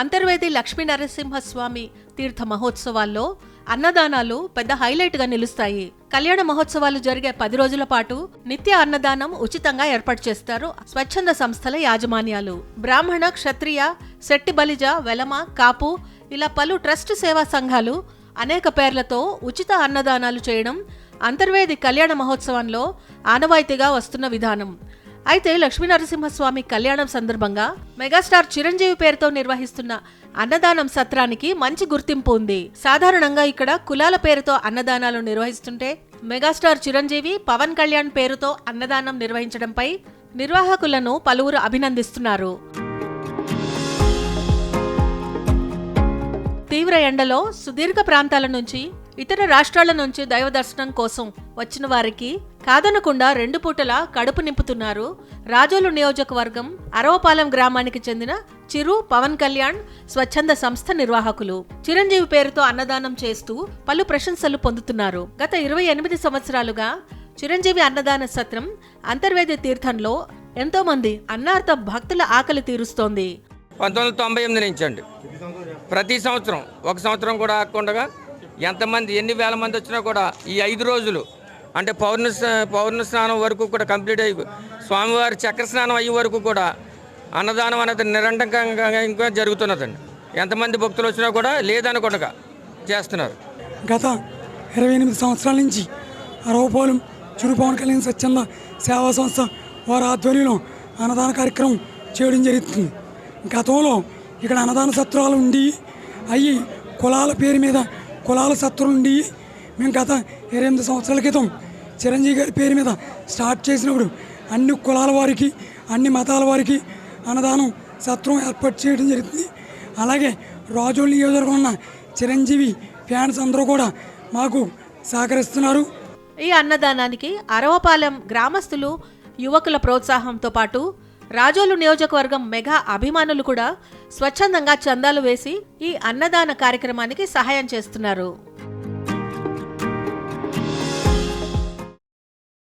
అంతర్వేది లక్ష్మీ నరసింహస్వామి తీర్థ మహోత్సవాల్లో అన్నదానాలు పెద్ద హైలైట్గా నిలుస్తాయి. కళ్యాణ మహోత్సవాలు జరిగే పది రోజుల పాటు నిత్య అన్నదానం ఉచితంగా ఏర్పాటు చేస్తారు స్వచ్ఛంద సంస్థల యాజమాన్యాలు. బ్రాహ్మణ క్షత్రియ శెట్టి బలిజ వెలమ కాపు ఇలా పలు ట్రస్ట్ సేవా సంఘాలు అనేక పేర్లతో ఉచిత అన్నదానాలు చేయడం అంతర్వేది కళ్యాణ మహోత్సవంలో ఆనవాయితీగా వస్తున్న విధానం. అయితే లక్ష్మీనరసింహస్వామి కళ్యాణం సందర్భంగా మెగాస్టార్ చిరంజీవి పేరుతో నిర్వహిస్తున్న అన్నదానం సత్రానికి మంచి గుర్తింపు ఉంది. సాధారణంగా ఇక్కడ కులాల పేరుతో అన్నదానాలు నిర్వహిస్తుంటే మెగాస్టార్ చిరంజీవి పవన్ కళ్యాణ్ పేరుతో అన్నదానం నిర్వహించడంపై నిర్వాహకులను పలువురు అభినందిస్తున్నారు. తీవ్ర ఎండలో సుదీర్ఘ ప్రాంతాల నుంచి ఇతర రాష్ట్రాల నుంచి దైవ దర్శనం కోసం వచ్చిన వారికి కాదనకుండా రెండు పూటల కడుపు నింపుతున్నారు. రాజోలు నియోజకవర్గం అరవపాలెం గ్రామానికి చెందిన చిరు పవన్ కళ్యాణ్ స్వచ్ఛంద సంస్థ నిర్వాహకులు. చిరంజీవి పేరుతో అన్నదానం చేస్తూ పలు ప్రశంసలు పొందుతున్నారు. గత ఇరవై ఎనిమిది సంవత్సరాలుగా చిరంజీవి అన్నదాన సత్రం అంతర్వేది తీర్థంలో ఎంతో మంది అన్నార్థ భక్తుల ఆకలి తీరుస్తోంది. పంతొమ్మిది వందల తొంభై ఎనిమిది నుంచి అండి. ప్రతి సంవత్సరం ఒక సంవత్సరం కూడా ఆగకుండా ఎంతమంది ఎన్ని వేల మంది వచ్చినా కూడా ఈ ఐదు రోజులు అంటే పౌర్ణ పౌర్ణ స్నానం వరకు కూడా కంప్లీట్ అయ్యి స్వామివారి చక్ర స్నానం అయ్యే వరకు కూడా అన్నదానం అనేది నిరంతరంగా ఇంకా జరుగుతున్నదండి. ఎంతమంది భక్తులు వచ్చినా కూడా లేదనకుండా చేస్తున్నారు. గత ఇరవై ఎనిమిది సంవత్సరాల నుంచి అరవపోలం చిరు పవన్ కళ్యాణ్ స్వచ్ఛంద సేవా సంస్థ వారి ఆధ్వర్యంలో అన్నదాన కార్యక్రమం చేయడం జరుగుతుంది. గతంలో ఇక్కడ అన్నదాన సత్రాలు ఉండి అవి కులాల పేరు మీద కులాల సత్తు ఉండి మేము గత ఇరవై ఎనిమిది సంవత్సరాల క్రితం చిరంజీవి గారి పేరు మీద స్టార్ట్ చేసినప్పుడు అన్ని కులాల వారికి అన్ని మతాల వారికి అన్నదానం సత్రం ఏర్పాటు చేయడం జరుగుతుంది అలాగే రాజోల్ నియోజకవర్గం ఉన్న చిరంజీవి ఫ్యాన్స్ అందరూ కూడా మాకు సహకరిస్తున్నారు. ఈ అన్నదానానికి అరవపాలెం గ్రామస్తులు యువకుల ప్రోత్సాహంతో పాటు రాజోలు నియోజకవర్గం మెగా అభిమానులు కూడా స్వచ్ఛందంగా చందాలు వేసి ఈ అన్నదాన కార్యక్రమానికి సహాయం చేస్తున్నారు.